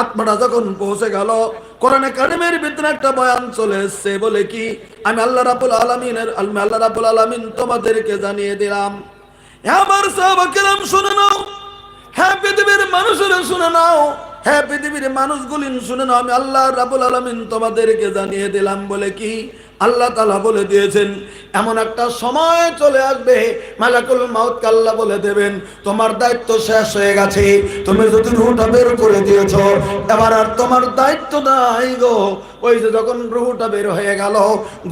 আত্মাটা যখন পৌঁছে গেল, কোরআনে কারিমের ভিতরে একটা বয়ান চলে এসছে, বলে কি, আমি আল্লাহ রাবুল আলমিনের আমি আল্লাহ রাবুল আলমিন তোমাদেরকে জানিয়ে দিলাম। হ্যাঁ আমার সাহাবাকেরাম শুনে নাও। হ্যাঁ পৃথিবীর মানুষেরা, শুনে নাও। হ্যাঁ পৃথিবীর মানুষগুলি, শুনে নাও। আমি আল্লাহ রাবুল আলমিন তোমাদেরকে জানিয়ে দিলাম, বলে কি আল্লাহ তালা বলে দিয়েছেন, এমন একটা সময় চলে আসবে, মালাকুল মাউত আল্লাহ বলে দেবেন, তোমার দায়িত্ব শেষ হয়ে গেছে, তুমি যদি রুহটা বের করে দিয়েছ, এবার আর তোমার দায়িত্ব নাই গো। ওই যে যখন রুহটা বের হয়ে গেল,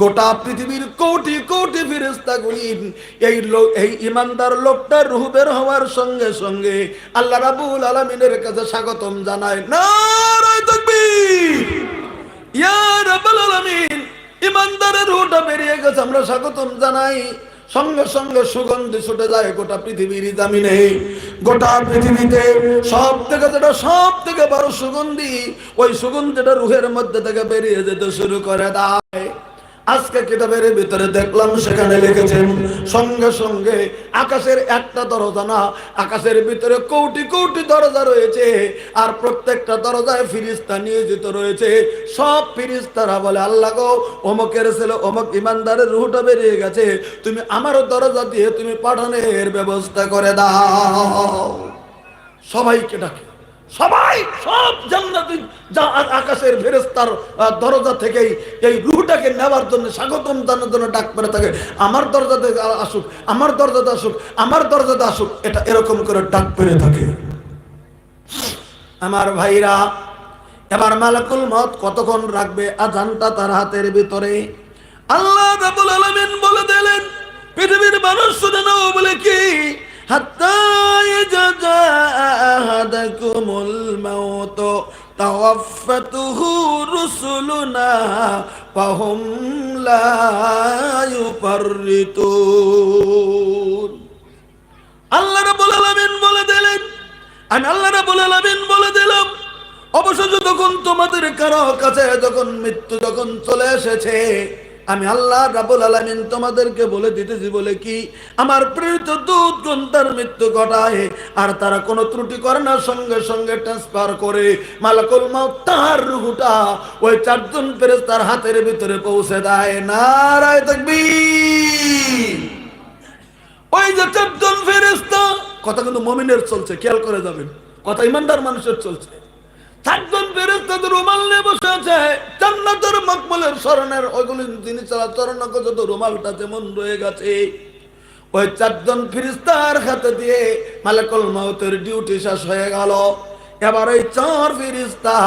গোটা পৃথিবীর কোটি কোটি ফিরিস্তাগুলি এই লোক এই ইমানদার লোকটা রুহ বের হওয়ার সঙ্গে সঙ্গে আল্লাহ রাবুল আলমিনের কাছে স্বাগতম জানায়, নারায় তাকবীর! ইয়া রাব্বুল আলামিন! ইমানদারের ওটা বেরিয়ে গেছে, আমরা স্বাগতম জানাই। সঙ্গে সঙ্গে সুগন্ধি ছুটে যায় গোটা পৃথিবীর জামিনে। গোটা পৃথিবীতে সব থেকে যেটা সব থেকে বড় সুগন্ধি, ওই সুগন্ধিটা রুহের মধ্যে থেকে বেরিয়ে যেতে শুরু করে দেয়। আজকে কিতাবের ভিতরে দেখলাম, সেখানে লিখেছেন, সঙ্গে সঙ্গে আকাশের একটা দরজা না, আকাশের ভিতরে কোটি কোটি দরজা রয়েছে, আর প্রত্যেকটা দরজায় ফিরিস্তা নিয়োজিত রয়েছে। সব ফিরিস্তারা বলে, আল্লাহ গো, অমকের ছেলে, অমক ইমানদারের রুহটা বেরিয়ে গেছে, তুমি আমারও দরজা দিয়ে তুমি পাঠানোর ব্যবস্থা করে দাও। সবাইকে ডাকে। সবাই সব জান্নাতি আকাশের ফেরেস্তার দরজা থেকেই এই রুহটাকে নেওয়ার জন্য স্বাগতম জানার জন্য ডাক পড়ে থাকে। আমার দরজাতে আসুক, আমার দরজাতে আসুক, আমার দরজাতে আসুক, এটা এরকম করে ডাক পেরে থাকে। আমার ভাইরা, এবার মালাকুল মত কতক্ষণ রাখবে আজানটা তার হাতের ভিতরে? আল্লাহ বলে দিলেন, পৃথিবীর মানুষ শুনে নাও বলে কি? হাত্তা ইজা জাআ আহাদাকুমুল মাউত তাওয়াফাতুহু রুসুলুনা ফাহুম লা ইউফাররিতুন আল্লাহ রাব্বুল আলামিন বলে দিলেন, আমি আল্লাহ রাব্বুল আলামিন বলে দিলাম, অবশ্য যখন তোমাদের কারও কাছে যখন মৃত্যু যখন চলে এসেছে আমি আল্লাহ রাবুল আলামিন তোমাদেরকে বলে দিতেছি বলে কি, আমার প্রেরিত দূতগণ তার মৃত্যু ঘটায়, আর তারা কোনো ত্রুটি করে না, সঙ্গে সঙ্গে ট্রান্সফার করে। মালাকুল মাউত তার রুহুটা ওই চারজন ফেরেশতার হাতের ভিতরে পৌঁছে দেয়। নারায় তাকবীর। ওই যে চারজন ফেরেস্তা কথা কিন্তু মমিনের চলছে, খেয়াল করে যাবেন। কথা ইমানদার মানুষের চলছে। চারজন ফেরেস্তাদের রুমাল নিয়ে বসে আছে। জান্নাতের মকমলের স্মরণের ওইগুলি তিনি চরণ যত রুমালটা যেমন রয়ে গেছে, ওই চারজন ফিরিস্তার হাতে দিয়ে মালাকুল মাউতের ডিউটি শেষ হয়ে গেল। এবার এই চার ফিরিস্তা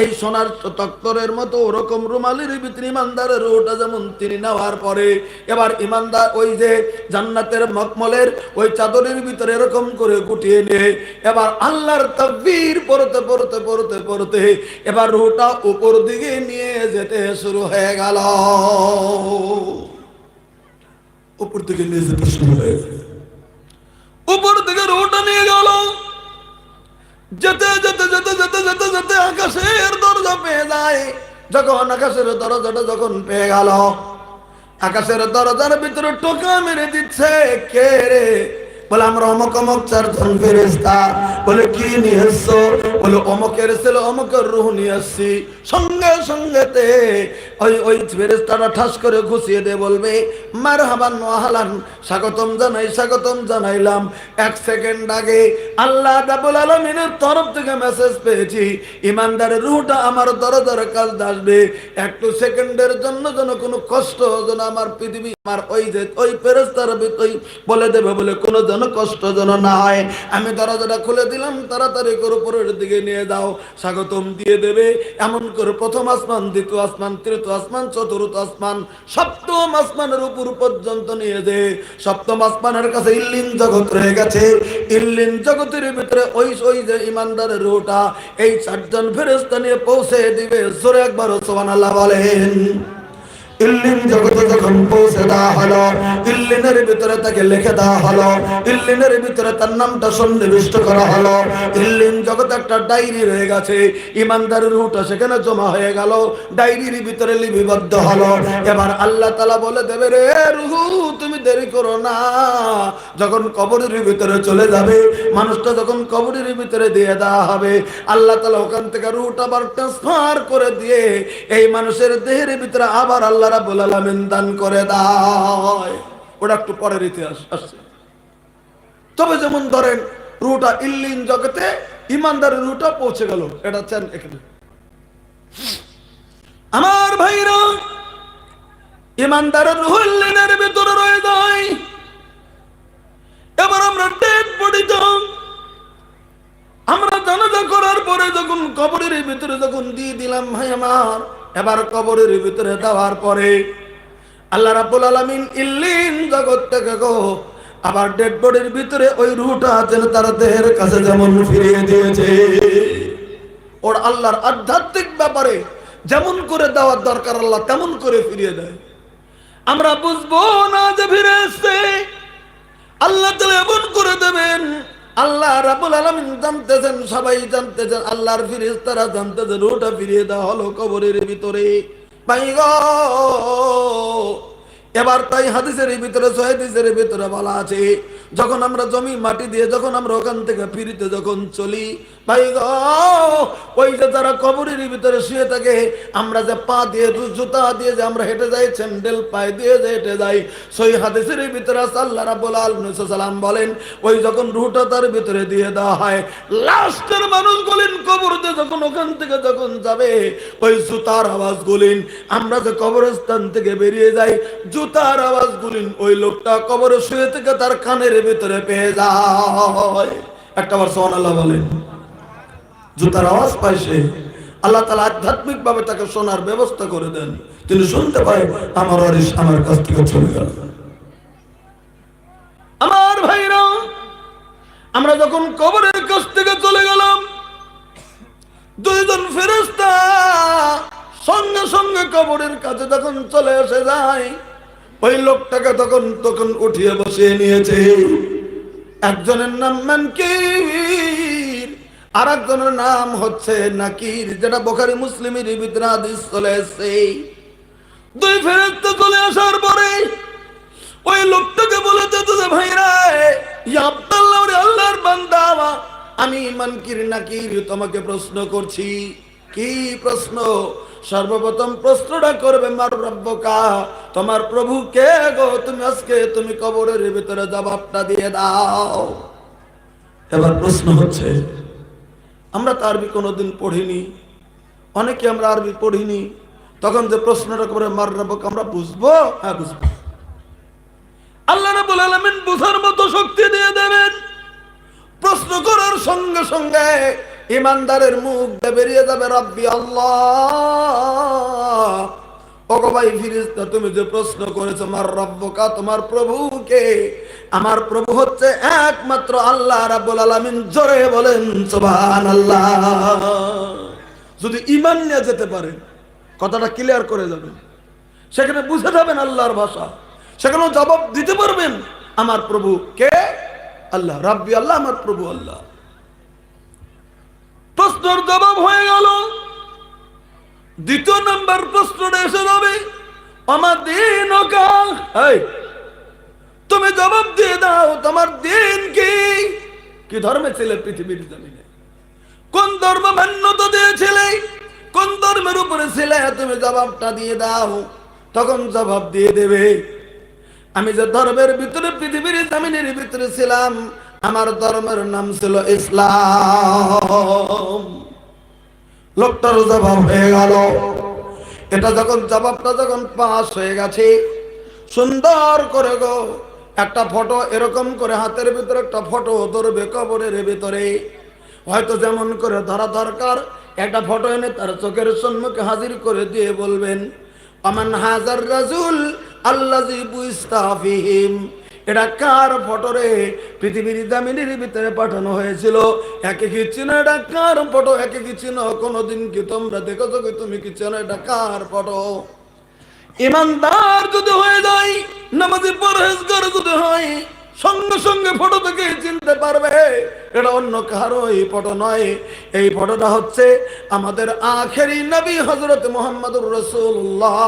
এই সোনার তক্তরের মতো ওরকম রুমালির ভিতরে ইমানদারের ওটা যেমন তিনি নেওয়ার পরে, এবার ইমানদার ওই যে জান্নাতের মকমলের ওই চাদরের ভিতরে এরকম করে গুটিয়ে নিয়ে। এবার আল্লাহর তাকবীর পড়তে পড়তে পড়তে পড়তে এবার রুটা উপর দিকে নিয়ে যেতে শুরু হয়ে গেল। উপর দিকে নিয়ে যেতে শুরু হয়ে গেল। উপর দিকে রুটা নিয়ে গেল। যেতে যেতে যেতে যেতে যেতে যেতে আকাশের দরজা পেয়ে যায়। যখন আকাশের দরজাটা যখন পেয়ে গেল, আকাশের দরজার ভিতরে টোকা মেরে দিচ্ছে, কে রে? বলে, আমরা অমক অমক চারজন ফেরেস্তা বলে, কি নিয়ে এসছো? বলে, অমকের অমকের রুহ নিয়ে সঙ্গে, সঙ্গেতে ওই ওই ফেরেস্তারা ঠাস করে ঘুষিয়ে বলবে মার হাবান মহালান স্বাগতম জানাই, স্বাগতম জানাইলাম। এক সেকেন্ড আগে আল্লাহ ডাবুল আলমিনের তরফ থেকে মেসেজ পেয়েছি, ইমানদারের রুহটা আমার দরজার কাজ আসবে। একটু সেকেন্ডের জন্য যেন কোনো কষ্ট যেন আমার পৃথিবী, আমার ওই যে, ওই ফেরেস্তার ওই বলে দেবে বলে কোনো যেন কষ্ট যেন না হয়। আমি দরজাটা খুলে দিলাম, তাড়াতাড়ি করে উপরের দিকে নিয়ে যাও। স্বাগতম দিয়ে দেবে। এমন করে প্রথম আসমান, দ্বিতীয় আসমান, তৃতীয় আসমান, চতুর্থ আসমান, সপ্তম আসমানের উপর পর্যন্ত নিয়ে যে। সপ্তম আসমানের কাছে ইল্লিন জগৎ রয়ে গেছে। ইল্লিন জগতের ভিতরে ওই ওই যে ইমানদারের রোটা এই চারজন ফেরেস্তা নিয়ে পৌঁছে দিবে। জোরে একবার সোহান আল্লাহ বলেন। ইল্লিন জগতে যখন পৌঁছে দেওয়া হলো। ইল্লিনের ভিতরে তাকে লিখে দেওয়া হলো। ইল্লিনের ভিতরে তার নামটা সন্নিবিষ্ট করা হলো। ইল্লিন জগতে একটা ডায়েরি রয়ে গেছে। ইমানদারের রুটা সেখানে জমা হয়ে গেল। ডায়েরির ভিতরে লিপিবদ্ধ হলো। এবার আল্লাহ তালা বলে দেবে, রে রুহু, তুমি দেরি করো না। যখন কবরের ভিতরে চলে যাবে, মানুষটা যখন কবরের ভিতরে দিয়ে দেওয়া হবে, আল্লাহ তালা ওখান থেকে রুট আবার ট্রান্সফার করে দিয়ে এই মানুষের দেহের ভিতরে আবার আল্লাহ রাবুল আলমিন দান করে দেয় ওটা একটু পরের ইতিহাস আসছে। তবে যেমন ধরেন, রুটা ইল্লিন জগতে ইমানদারের রুটা পৌঁছে গেল। এটা এখানে। আমার ভাইরা ইমানদারের রুহ ইল্লিনের ভিতরে রয়ে যায়। এবার আমরা ডেড বডি আমরা জানাজা করার পরে যখন কবরের ভিতরে যখন দিয়ে দিলাম ভাই আমার, এবার কবরের ভিতরে দেওয়ার পরে আল্লাহ রাব্বুল আলামিন ইল্লিন জগৎ থেকে গো, আবার ডেড বডির ভিতরে ওই রুহটা যেন তার দেহের কাছে যেমন ফিরিয়ে দিয়েছে। ওর আল্লাহর আধ্যাত্মিক ব্যাপারে যেমন করে দেওয়ার দরকার আল্লাহ তেমন করে ফিরিয়ে দেয়। আমরা বুঝব না যে ফিরে এসছে। আল্লাহ তালা এমন করে দেবেন, আল্লাহ রাবুল আলমিন জানতেছেন, সবাই জানতেছেন, আল্লাহর ফিরিস তারা জানতেছেন ওটা ফিরিয়ে দেওয়া হলো কবরের ভিতরে। এবার তাই হাদিসের ভিতরে সহিদিসের ভিতরে বলা আছে যখন আমরা জমি মাটি দিয়ে যখন আমরা ওখান থেকে ফিরিতে যখন চলি, ভাই ওই যে যারা কবরের ভিতরে শুয়ে থাকে, আমরা যে পা দিয়ে জুতা দিয়ে যে আমরা হেঁটে যাই, স্যান্ডেল পায়ে দিয়ে যে হেঁটে যাই, সই হাদিসের ভিতরে আল্লাহ রাব্বুল আলামিন বলেন, ওই যখন রুটা তার ভিতরে দিয়ে দেওয়া হয়, লাস্টের মানুষ বলেন কবরতে যখন ওখান থেকে যখন যাবে, ওই জুতার আওয়াজ গুলিন, আমরা যে কবরস্থান থেকে বেরিয়ে যাই, জুতার আওয়াজ গুলিন, ওই লোকটা কবরে শুয়ে থেকে তার কানের ভিতরে পেয়ে যায়। একটা বার সোহান আল্লাহ বলেন, জুতার আওয়াজ পায় সে। আল্লাহ তালা আধ্যাত্মিক ভাবে তাকে শোনার ব্যবস্থা করে দেন। তিনি শুনতে পায়, আমার অরিস আমার কাছ থেকে চলে গেল। আমার ভাইরা, আমরা যখন কবরের কাছ থেকে চলে গেলাম, দুইজন ফেরেস্তা সঙ্গে সঙ্গে কবরের কাছে যখন চলে এসে যায় ওই লোকটাকে তখন তখন উঠিয়ে বসিয়ে নিয়েছে। একজনের নাম মানকির আর একজনের নাম হচ্ছে নাকির, যেটা বোখারি মুসলিমের ভিতরে চলে এসেছে। দুই ফেরত চলে আসার পরে ওই লোকটাকে বলে যেত যে ভাইরা আব্দুল্লাহ আল্লাহর বান্দা, আমি মানকির নাকির তোমাকে প্রশ্ন করছি। কি প্রশ্ন? সর্বপ্রথম প্রশ্নটা করবে, মার তোমার প্রভু কে গো? তুমি আজকে তুমি কবরের ভিতরে জবাবটা দিয়ে দাও। এবার প্রশ্ন হচ্ছে, আমরা তো আরবি কোনোদিন পড়িনি। অনেকে আমরা আরবি পড়িনি। তখন যে প্রশ্নটা করে মার রব্বক, আমরা বুঝব? হ্যাঁ বুঝব। আল্লাহ রাব্বুল আলামিন বুঝার মতো শক্তি দিয়ে দেবেন। প্রশ্ন করার সঙ্গে সঙ্গে ইমানদারের মুখ বেরিয়ে যাবে, রব্বি আল্লাহ। ভাই ফিরিস্তা, তুমি যে প্রশ্ন করেছ আমার রব্বকা, তোমার প্রভুকে, আমার প্রভু হচ্ছে একমাত্র আল্লাহ রাব্বুল আলামিন, জোরে বলেন, সুবহানাল্লাহ। যদি ইমান নিয়ে যেতে পারেন কথাটা ক্লিয়ার করে যাবেন। সেখানে বুঝে যাবেন আল্লাহর ভাষা। সেখানেও জবাব দিতে পারবেন, আমার প্রভু কে? আল্লাহ, রাব্বি আল্লাহ, আমার প্রভু আল্লাহ। প্রশ্নের জবাব হয়ে গেল। দ্বিতীয় নাম্বার প্রশ্নটা এসে যাবে, আমার দিন তুমি জবাব দিয়ে দাও, তোমার দিন কি? কি ধর্মে ছিলে পৃথিবীর জমিনে? কোন ধর্ম মান্যতা দিয়েছিলে? কোন ধর্মের উপরে ছিলে? তুমি জবাবটা দিয়ে দাও, তখন জবাব দিয়ে দেবে, আমি যে ধর্মের ভিতরে, পৃথিবীর জামিনের ভিতরে ছিলাম আমার ধর্মের নাম ছিল ইসলাম। লোকটার জবাব হয়ে গেল। এটা যখন জবাবটা যখন পাস হয়ে গেছে, সুন্দর করে গো, একটা ফটো এরকম করে হাতের ভিতরে একটা ফটো ধরবে কবরের ভিতরে। হয়তো যেমন করে ধরা দরকার, একটা ফটো এনে তার চোখের সম্মুখে হাজির করে দিয়ে বলবেন আমান হাজার রাজুল বুইস্তাফিহিম এটা কার ফটো রে পৃথিবীর দামিনীর ভিতরে পাঠানো হয়েছিল। একে কি চিনো? এটা কার ফটো? একে কি চিনো? কোনোদিন কি তোমরা দেখেছ কি? তুমি কি চেনো? এটা কার ফটো? ইমানদার যদি হয়ে যায়, নামাজি পরহেজগার যদি হয় সঙ্গে সঙ্গে ফটো থেকে চিনতে পারবে। এটা অন্য কারও, এই ফটো নয়। এই ফটোটা হচ্ছে আমাদের আখেরি নবী হজরত মোহাম্মদুর রসুল্লাহ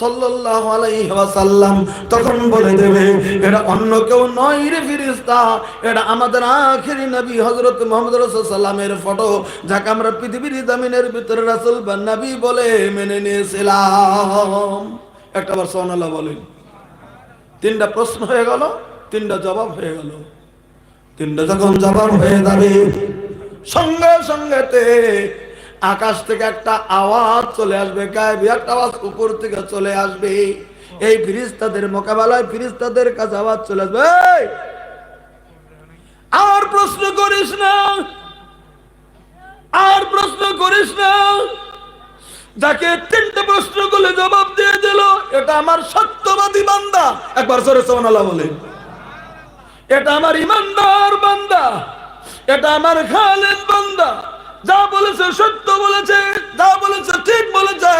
সাল্লাহ আলাইসাল্লাম তখন বলে দেবে, এটা অন্য কেউ নয় রে ফিরিস্তা এটা আমাদের আখেরি নবী হজরত মোহাম্মদ রসুল সাল্লামের ফটো, যাকে আমরা পৃথিবীর জামিনের ভিতরে রাসুল বা নবী বলে মেনে নিয়েছিলাম। একটা বার সোনাল্লাহ বলেন। তিনটা প্রশ্ন হয়ে গেল। তিনটা জবাব হয়ে গেল। তিনটা যখন জবাব হয়ে যাবে, সঙ্গে সঙ্গেতে আকাশ থেকে একটা আওয়াজ চলে আসবে, গায়েবী একটা আওয়াজ উপর থেকে চলে আসবে। এই ফিরিস্তাদের মোকাবেলায় ফিরিস্তাদের কাছে আওয়াজ চলে আসবে আর প্রশ্ন করিস না, আর প্রশ্ন করিস না। যাকে তিনটে প্রশ্ন করলে জবাব দিয়ে দিল, এটা আমার সত্যবাদী বান্দা। একবার সরে সোনালা বলে এটা আমার ইমানদার বান্দা। এটা আমার খালেদ বান্দা। যা বলেছে সত্য বলেছে, যা বলেছে ঠিক বলেছে।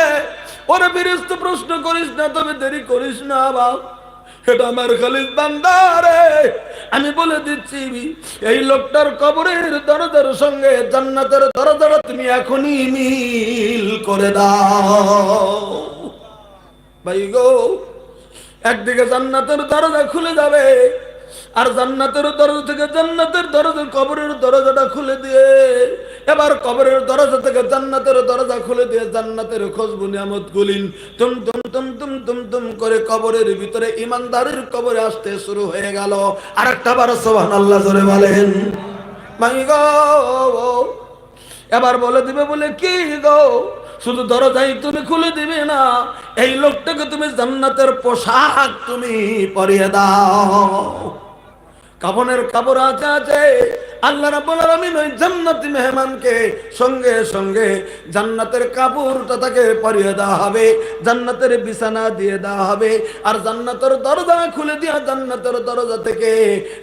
ওরে বিরিস্ত প্রশ্ন করিস না, তবে দেরি করিস না, বাপ। এটা আমার খালিদ বান্দারে আমি বলে দিচ্ছি, এই লোকটার কবরের দরজার সঙ্গে জান্নাতের দরজাটা তুমি এখনই মিল করে দাও। ভাই গো, একদিকে জান্নাতের দরজা খুলে যাবে আর জান্নাতের দরজা থেকে জান্নাতের দরজা, কবরের দরজাটা খুলে দিয়ে, এবার কবরের দরজা থেকে জান্নাতের দরজা খুলে দিয়ে জান্নাতের খুশবু নিয়ামত গুলিন। তুম তুম তুম তুম তুম তুম করে কবরের ভিতরে ইমানদারের কবরে আসতে শুরু হয়ে গেল। আরেকটা বার সোহান আল্লাহ জোরে বলেন। মাই গো, এবার বলে দিবে বলে, কি গো? শুধু দরজাই তুমি খুলে দিবে না, এই লোকটাকে তুমি জান্নাতের পোশাক তুমি পরিয়ে দাও। কাপনের কাপড় আছে আছে। আল্লাহ রাব্বুল আলামিন ওই জান্নাতি মেহমানকে সঙ্গে সঙ্গে জান্নাতের কাপড়টা তাকে পরিয়ে দেওয়া হবে, জান্নাতের বিছানা দিয়ে দেওয়া হবে, আর জান্নাতের দরজা খুলে দিয়া জান্নাতের দরজা থেকে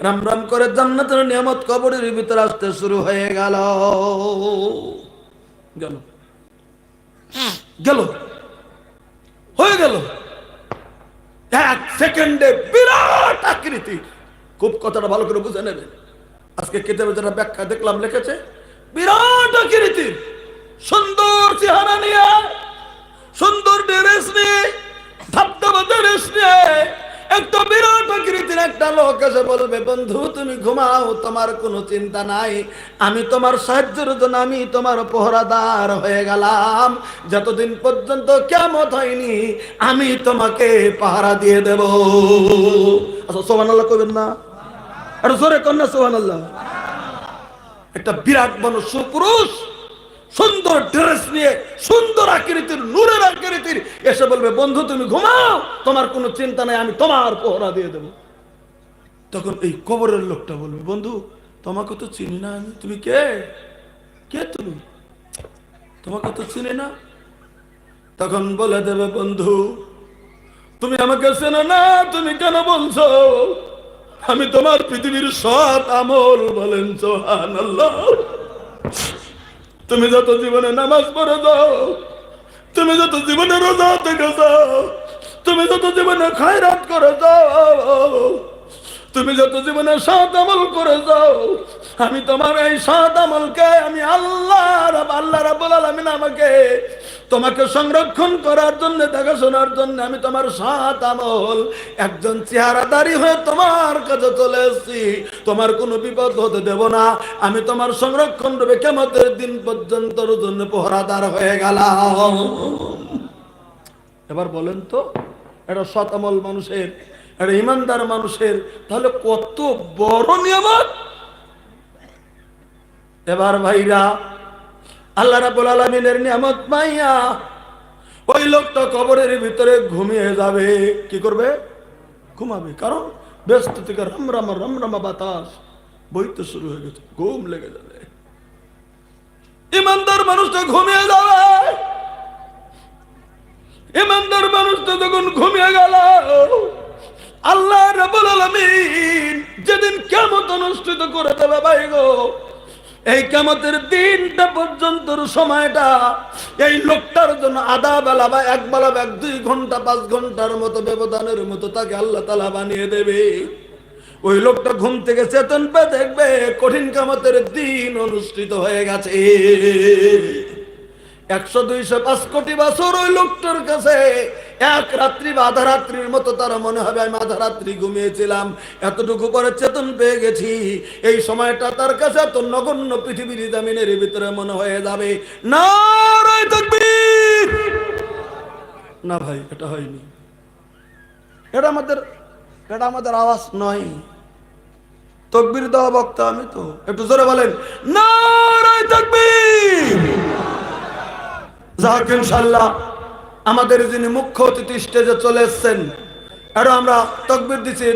রাম রাম করে জান্নাতের নিয়ামত কবরের ভিতরে আসতে শুরু হয়ে গেল। গেল। গেল। হয়ে গেল। এক সেকেন্ডে বিরাট আকৃতি। খুব কথাটা ভালো করে বুঝে নেবে। আজকে কেতাবে যারা ব্যাখ্যা দেখলাম, লিখেছে, বিরাট আকৃতির সুন্দর চেহারা নিয়ে, সুন্দর ড্রেস নিয়ে ধাপ ড্রেস নিয়ে একটা বিরাট আকৃতির একটা লোক এসে বলবে, বন্ধু, তুমি ঘুমাও, তোমার কোনো চিন্তা নাই। আমি তোমার সাহায্যের জন্য আমি তোমার পহরাদার হয়ে গেলাম। যতদিন পর্যন্ত কেমত হয়নি, আমি তোমাকে পাহারা দিয়ে দেব। আচ্ছা সোহান আল্লাহ করবেন না। আর জোরে কন্যা সোহান আল্লাহ একটা বিরাট বড় সুপুরুষ সুন্দর ড্রেস নিয়ে, সুন্দর আকৃতির, নূরের আকৃতির, এসে বলবে, বন্ধু, তুমি ঘুমাও, তোমার কোনো চিন্তা নাই, আমি তোমার পহরা দিয়ে দেব। তখন এই কবরের লোকটা বলবে, বন্ধু, তোমাকে তো চিনি না আমি, তুমি কে? কে তুমি? তোমাকে তো চিনি না? তখন বলে দেবে, বন্ধু, তুমি আমাকে চেনো না, তুমি কেন বলছো? আমি তোমার পৃথিবীর সৎ আমল বলেন সোহান তুমি যত জীবনে নামাজ পড়ে যাও, তুমি যত জীবনে রোজা থেকে যাও, তুমি যত জীবনে খায়রাত করে যাও তুমি যত জীবনে সাত আমল করে যাও আমি তোমার এই সাত আমলকে আমি আল্লাহ আল্লাহ রাবুল আলমিন আমাকে তোমাকে সংরক্ষণ করার জন্য, দেখাশোনার জন্য আমি তোমার সাত আমল, একজন চেহারাদারি হয়ে তোমার কাছে চলে এসেছি। তোমার কোনো বিপদ হতে দেব না। আমি তোমার সংরক্ষণ রূপে কেমতের দিন পর্যন্ত জন্য পহরাদার হয়ে গেলাম। এবার বলেন তো, এটা সৎ আমল মানুষের এটা ইমানদার মানুষের, তাহলে কত বড় নিয়ামত? এবার ভাইরা, আল্লাহ রাবুল আলমিনের নিয়ামত পাইয়া ওই লোকটা কবরের ভিতরে ঘুমিয়ে যাবে। কি করবে? ঘুমাবে। কারণ ব্যস্ত থেকে রমরামা রমরামা বাতাস বইতে শুরু হয়ে গেছে, ঘুম লেগে যাবে। ইমানদার মানুষটা ঘুমিয়ে যাবে। ইমানদার মানুষটা যখন ঘুমিয়ে গেল আল্লাহ রাবুল আলমিন যেদিন কেমন অনুষ্ঠিত করে দেবে ভাই গো, এই কামতের দিনটা পর্যন্ত সময়টা এই লোকটার জন্য আধা বেলা বা এক বেলা বা এক, দুই ঘণ্টা, পাঁচ ঘণ্টার মতো ব্যবধানের মতো তাকে আল্লাহ তালা বানিয়ে দেবে। ওই লোকটা ঘুম থেকে চেতন পেয়ে দেখবে কঠিন কামতের দিন অনুষ্ঠিত হয়ে গেছে। একশো দুইশো পাঁচ কোটি বছর ওই লোকটার কাছে। এক রাত্রি বা আধা রাত্রির মতো তারা মনে হবে, আমি আধা রাত্রি ঘুমিয়েছিলাম। এতটুকু পরে চেতন পেয়ে গেছি। এই সময়টা তার কাছে এত নগণ্য পৃথিবীর জামিনের ভিতরে মনে হয়ে যাবে। না তাকবীর না ভাই, এটা হয়নি। এটা আমাদের এটা আমাদের আওয়াজ নয়। তকবির দেওয়া বক্তা আমি তো। একটু জোরে বলেন, না তকবীর যাক ইনশাল্লাহ আমাদের যিনি মুখ্য অতিথি স্টেজে চলে এসছেন আরও আমরা তকবির দিচ্ছি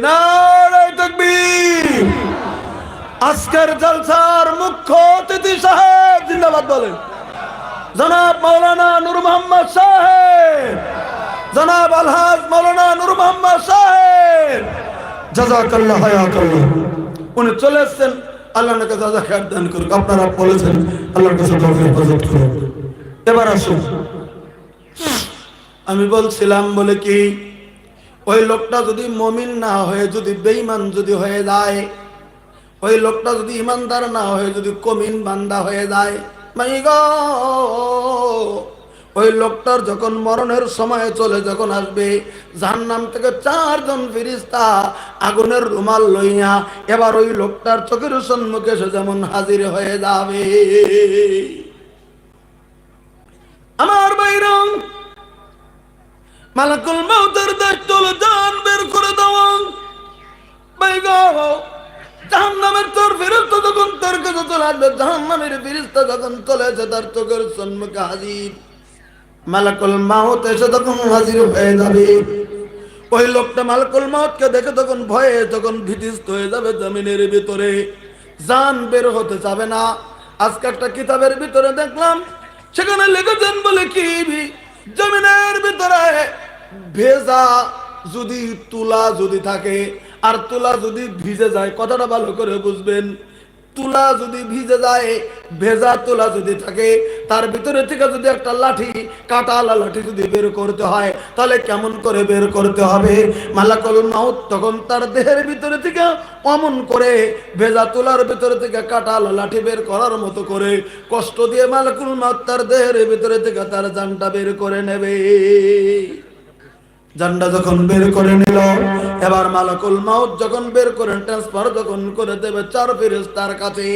তকবীর। আজকের জলসার মুখ্য অতিথি সাহেব, জিন্দাবাদ বলেন। জনাব মৌলানা নূর মোহাম্মদ সাহেব। জনাব আলহাজ মাওলানা নূর মোহাম্মদ সাহেব। জাজাকাল্লাহ হায়াকাল্লাহ। উনি চলে এসছেন। আল্লাহ নাকি জাজা খেয়ার দান করুক। আপনারা বলেছেন, আল্লাহর কাছে এবার আসুন। আমি বলছিলাম বলে কি, ওই লোকটা যদি মমিন না হয়ে, যদি বেঈমান যদি হয়ে যায়, ওই লোকটা যদি ইমানদার না হয়ে, যদি কমিন বান্দা হয়ে যায়, মাই ওই লোকটার যখন মরণের সময় চলে যখন আসবে যার নাম থেকে চারজন ফিরিস্তা আগুনের রুমাল লইয়া এবার ওই লোকটার চোখের সম্মুখে সে যেমন হাজির হয়ে যাবে। আমার বাইরং, মালাকুল মাউতের দায়িত্ব হলো জান বের করে দেওয়া বাইগো, জাহান্নামের তোর ফেরস্তা যখন তোর কাছে চলে আসবে জাহান্নামের ফেরস্তা যখন চলে আসে তার চোখের সম্মুখে হাজির। মালাকুল মাউত এসে তখন হাজির হয়ে যাবে। ওই লোকটা মালাকুল মাউতকে দেখে তখন ভয়ে তখন ভীতিস্ত হয়ে যাবে জমিনের ভিতরে। জান বের হতে যাবে না। আজকে একটা কিতাবের ভিতরে দেখলাম সেখানে লিখেছেন বলে কি জমিনের ভিতরে ভেজা যদি তুলা যদি থাকে, আর তুলা যদি ভিজে যায়, কথাটা ভালো করে বুঝবেন। তুলা যদি ভিজে যায়, ভেজা তুলা যদি থাকে, তার ভিতরে থেকে যদি একটা লাঠি, কাটালা লাঠি যদি বের করতে হয়, তাহলে কেমন করে বের করতে হবে? মালাকল মাউত তখন তার দেহের ভিতরে থেকে অমন করে ভেজা তুলার ভিতরে থেকে কাটালা লাঠি বের করার মতো করে কষ্ট দিয়ে মালাকুল মাউত তার দেহের ভিতরে থেকে তার জানটা বের করে নেবে। জান্ডা যখন বের করে নিল, এবার মালাকুল মাউত যখন বের করেন ট্রান্সফার যখন করে দেবে চার ফেরেস্তার কাছে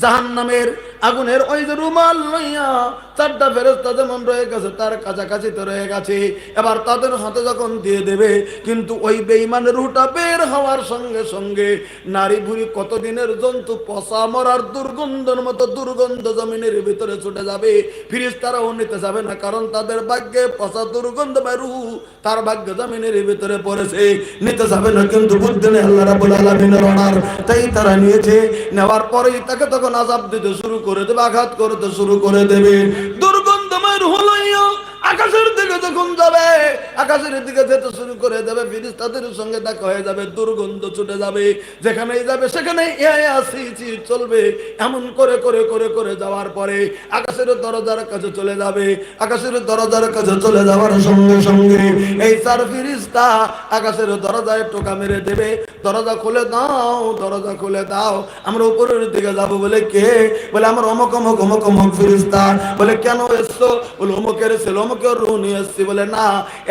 জাহান নামের আগুনের ওই যে রুমাল লইয়া চারটা ফেরস্তা যেমন রয়ে গেছে, তার কাছাকাছি তো রয়ে গেছে। এবার তাদের হাতে যখন দিয়ে দেবে, কিন্তু ওই বেইমানের রুটা বের হওয়ার সঙ্গে সঙ্গে নারী ভুরি কতদিনের জন্তু, পচা মরার দুর্গন্ধের মতো দুর্গন্ধ জমিনের ভিতরে ছুটে যাবে। ফিরিস তারাও নিতে যাবে না, কারণ তাদের ভাগ্যে পচা দুর্গন্ধ বা রুহু তার ভাগ্য জমিনের ভিতরে পড়েছে। নিতে যাবে না, কিন্তু বুদ্ধি আল্লাহ রাবুল আলমিনের অনার তাই তারা নিয়েছে, নেওয়ার পরেই তাকে তখন আজাব দিতে শুরু করে দেবে, আঘাত করতে শুরু করে দেবে। দুর্গন্ধময় রুহ লইয়া আকাশের দিকে যখন যাবে, আকাশের দিকে যেতে শুরু করে দেবে ফিরিস্তাদের সঙ্গে দেখা হয়ে যাবে, দুর্গন্ধ ছুটে যাবে, যেখানেই যাবে সেখানে আসি চলবে। এমন করে করে করে করে যাওয়ার পরে আকাশের দরজার কাছে চলে যাবে। আকাশের দরজার কাছে চলে যাওয়ার সঙ্গে সঙ্গে এই চার ফিরিস্তা আকাশের দরজায় টোকা মেরে দেবে। দরজা খুলে দাও, দরজা খুলে দাও। আমরা উপরের দিকে যাব বলে কে? বলে, আমার অমক অমক অমক অমক ফিরিস্তা। বলে, কেন এসছো? বলে, অমুকের ছিল অমুকের রুহ নিয়ে এসছি বলে, না,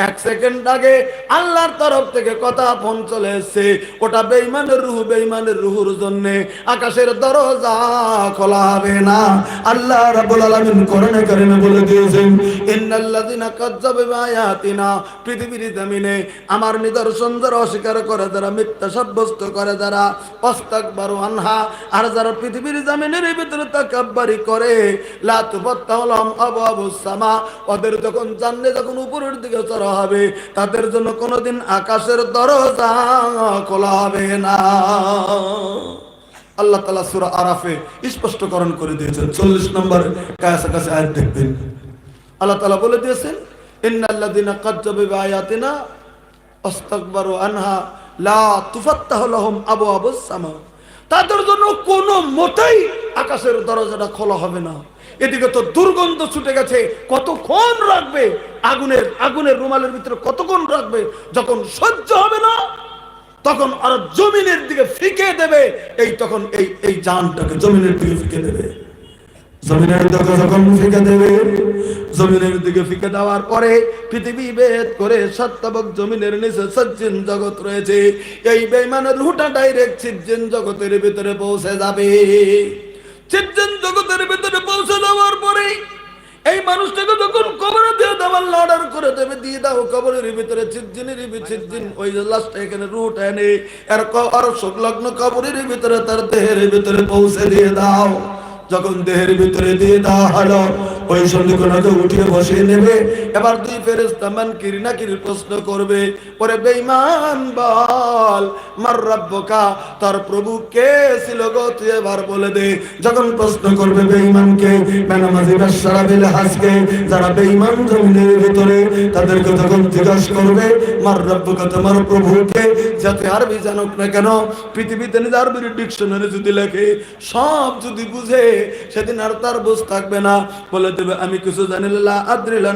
এক সেকেন্ড আগে আল্লাহর তরফ থেকে কথা ফোন চলে এসছে। ওটা বেইমানের রুহ বেইমানের রুহুর জন্য। আকাশের দরজা খোলা হবে না। আল্লাহ রাব্বুল আলামিন বলে দিয়েছেন, ইন্নাল্লাযিনা বিআয়াতিনা। পৃথিবীর জমিনে আমার নিদর্শন যারা অস্বীকার করে, যারা মিথ্যা সাব্যস্ত করে, যারা অস্তাকবারু আনহা, আর যারা পৃথিবীর জমিনের ভিতরে তাকাব্বারি করে, লা আবওয়াবুস সামা। ওদের জানলে যখন উপরের দিকে চড়া হবে, তাদের জন্য কোনোদিন আকাশের দরজা খোলা হবে না। আল্লাহ তালা সুরা আরাফে স্পষ্টকরণ করে দিয়েছেন। চল্লিশ নম্বর কাছাকাছি আয়াত দেখবেন। আল্লাহ তালা বলে দিয়েছেন আস্তাকবারু আনহা লা সামা. তাদের জন্য কোনো মতেই আকাশের দরজাটা খোলা হবে না। এদিকে তো দুর্গন্ধ ছুটে গেছে। কতক্ষণ রাখবে? আগুনের আগুনের রুমালের ভিতরে কতক্ষণ রাখবে? যখন সহ্য হবে না, তখন আর জমিনের দিকে ফিকে দেবে। এই তখন এই এই জানটাকে জমিনের দিকে ফিকে দেবে। জমিনের দিকে যখন ফিকে দেবে, জমিনের দিকে ফিকে দেওয়ার পরে পৃথিবী ভেদ করে সত্তাবক জমিনের নিচে সজ্জিন জগৎ রয়েছে। এই বেইমানের হুটা ডাইরেক্ট সিজ্জিন জগতের ভিতরে পৌঁছে যাবে। সিজ্জিন জগতের ভিতরে পৌঁছে যাওয়ার পরে এই মানুষটাকে যখন কবরে দিয়ে দেওয়ার লার্ডার করে দেবে, দিয়ে দাও কবরের ভিতরে চিজ্জিনের চিজ্জিন ওই লাস্টে এখানে রুট এনে আর সংলগ্ন কবরের ভিতরে, তার দেহের ভিতরে পৌঁছে দিয়ে দাও। যখন দেহের ভিতরে দিয়ে দেওয়া হলো, ওই সন্ধিকোনাকে উঠিয়ে বসিয়ে নেবে। এবার দুই ফেরেস্তা মানকির নাকির প্রশ্ন করবে, ওরে বেঈমান বল, মার রাব্বকা, তার প্রভু কে ছিল গো? তুই এবার বলে দে। যখন প্রশ্ন করবে বেঈমানকে, বেনামাজি বাদশারা বিল হাসকে যারা বেঈমান জমিনের ভিতরে তাদেরকে তখন জিজ্ঞাসা করবে, মার রাব্বকা, তোমার প্রভুকে যাতে আরবি জানুক না কেন, পৃথিবীতে নিজে আরবির ডিকশনারি যদি লেখে, সব যদি বুঝে সেদিন আর তার বুঝ থাকবে না। বলে দেবে, আমি কিছু জানি লা আদ্রি, লা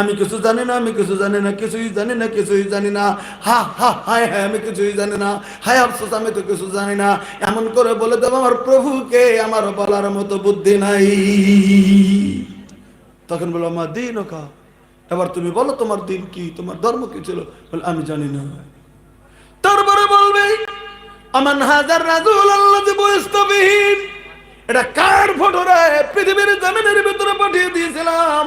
আমি কিছু জানি না, আমি কিছু জানি না, কিছুই জানি না, কিছুই জানি না। হা হা, হায় হায়, আমি কিছুই জানি না। হায়, আফসোস, আমি তো কিছু জানি না। এমন করে বলে দেবো, আমার প্রভুকে আমার বলার মতো বুদ্ধি নাই। তখন বলো, আমার দিন ওকা এবার তুমি বলো, তোমার দিন কি? তোমার ধর্ম কি ছিল? বলে, আমি জানি না। তারপরে বলবে, আমান হাজার রাজুল আল্লাহ বয়স্তবিহীন এটা কার ফটো রে? পৃথিবীর জমিনের ভিতরে পাঠিয়ে দিয়েছিলাম।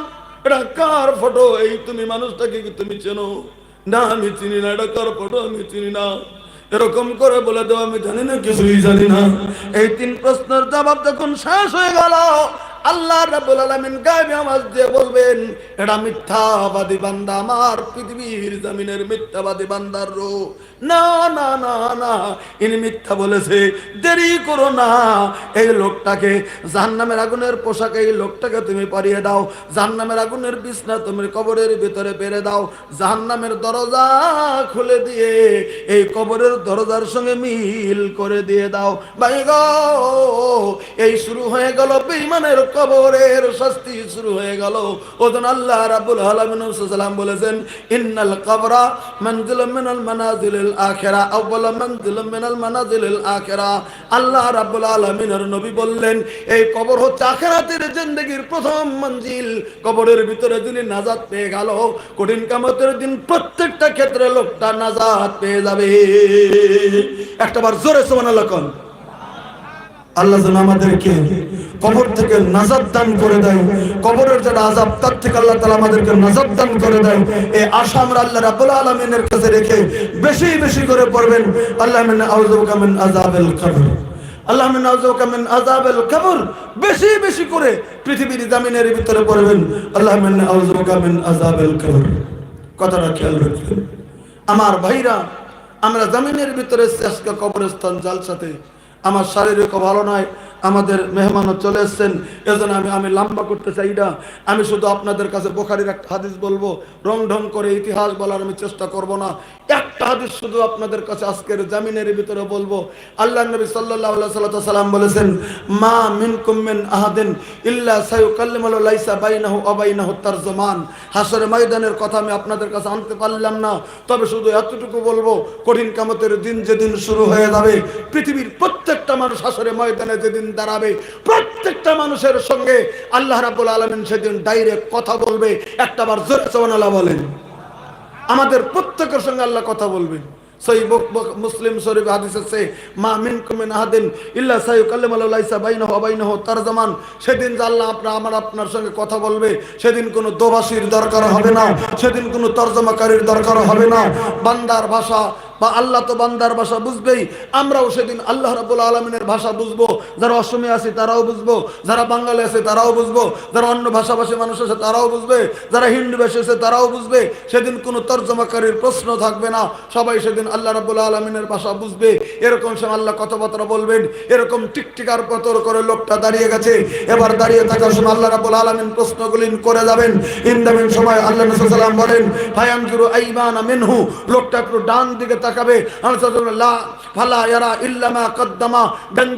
এটা কার ফটো এই তুমি মানুষটাকে কি তুমি চেনো? না, আমি চিনি না। এটা কার ফটো আমি চিনি না। এরকম করে বলে দেওয়া আমি জানি না, কিছুই জানি না। এই তিন প্রশ্নের জবাব যখন শেষ হয়ে গেল আল্লাহ রাব্বুল আলামিন গায়বে আওয়াজ দিয়ে বলবেন এটা মিথ্যাবাদী বান্দা, আমার পৃথিবীর জমিনের মিথ্যাবাদী বান্দার রো না না না না, ইনি মিথ্যা বলেছে। দেরি করো না। এই লোকটাকে জাহান্নামের আগুনের পোশাকে, এই লোকটাকে তুমি পারিয়ে দাও। জাহান্নামের আগুনের বিছনা তুমি কবরের ভিতরে পেরে দাও। জাহান্নামের দরজা খুলে দিয়ে এই কবরের দরজার সঙ্গে মিল করে দিয়ে দাও। ভাই গো, এই শুরু হয়ে গেল বেঈমানের কবরের শাস্তি শুরু হয়ে গেল। ওজন আল্লাহ রাব্বুল আলামিন সাল্লাম বলেছেন, ইন্নাল কবরা মানজিলুম মিনাল মানাজিলিল আখিরা আউয়াল মানজিলুম মিনাল মানাজিলিল আখেরা। আল্লাহ রাব্বুল আলামিনের নবী বললেন, এই কবর হচ্ছে আখিরাতের জিন্দেগির প্রথম মঞ্জিল। কবরের ভিতরে যিনি নাজাত পেয়ে গেল, কঠিন কামতের দিন প্রত্যেকটা ক্ষেত্রে লোকটা নাজাত পেয়ে যাবে। একটা বার জোরে সুবহানাল্লাহ কোন। আল্লাহ আমাদেরকে কবর থেকে নাজাদ দান করে দেয়। কবরের যারা আজাব তার থেকে আল্লাহ তালা আমাদেরকে নাজাদ দান করে দেয়। এই আশা আমরা আল্লাহ রাবুল আলমিনের কাছে রেখে বেশি বেশি করে পড়বেন। আল্লাহ মিন আউযুবিকা মিন আযাবিল কবর। বেশি বেশি করে জামিনের ভিতরে পড়বেন। আল্লাহ খেয়াল রাখবেন। আমার ভাইরা, আমরা জামিনের ভিতরে কবরস্থান, জালসাতে। আমার শারীরিক ভালো নয় আমাদের মেহমানও চলে এসছেন। এজন্য আমি আমি লম্বা করতে চাই না। আমি শুধু আপনাদের কাছে বোখারির একটা হাদিস বলব। রং ঢং করে ইতিহাস বলার আমি চেষ্টা করব না। একটা হাদিস শুধু আপনাদের কাছে আজকের জামিনের ভিতরে বলব। আল্লাহ নবী সাল্লাল্লাহু আলাইহি সাল্লাম বলেছেন, মা মিন আহাদিন ইল্লা সায়ুকাল্লিমু লাইসা বাইনাহু ওয়া বাইনাহু তারজুমান। হাসরের ময়দানের কথা আমি আপনাদের কাছে আনতে পারলাম না। তবে শুধু এতটুকু বলব, কঠিন কামতের দিন যেদিন শুরু হয়ে যাবে, পৃথিবীর প্রত্যেকটা মানুষ হাসরে ময়দানে যেদিন দাঁড়াবে। প্রত্যেকটা মানুষের সঙ্গে আল্লাহ রাব্বুল আলামিন সেদিন ডাইরেক্ট কথা বলবে। একটাবার জোরে সুবহানাল্লাহ বলেন। আমাদের প্রত্যেকের সঙ্গে আল্লাহ কথা বলবেন। মুসলিম শরীফ মা মিন আহাদিন ইল্লা বাইনাহু তারজামান। সেদিন আপনার আমার আপনার সঙ্গে কথা বলবে, সেদিন কোনো দোভাষীর দরকার হবে না, সেদিন কোনো তর্জমাকারীর দরকার হবে না। বান্দার ভাষা বা আল্লাহ তো বান্দার ভাষা বুঝবেই। আমরাও সেদিন আল্লাহ রাবুল আলমিনের ভাষা বুঝব। যারা অসমী আছে তারাও বুঝব। যারা বাঙালি আছে তারাও বুঝব। যারা অন্য ভাষাভাষী মানুষ আছে তারাও বুঝবে। যারা হিন্দু ভাষী আছে তারাও বুঝবে। সেদিন কোনো তর্জমাকারীর প্রশ্ন থাকবে না। সবাই সেদিন আল্লাহ রাবুল আলমিনের ভাষা বুঝবে। এরকম সময় আল্লাহ কথাবার্তা বলবেন। এরকম টিকটিকার পতর করে লোকটা দাঁড়িয়ে গেছে। এবার দাঁড়িয়ে থাকার সময় আল্লাহ রাবুল আলমিন প্রশ্নগুলি করে যাবেন। ইন্দামিন সময় আল্লাহ বলেন আইমান মিনহু। লোকটা একটু ডান দিকে তাকাবে। আল্লাহ ফালা ইয়ারা ইল্লামা কদ্দামা। ডান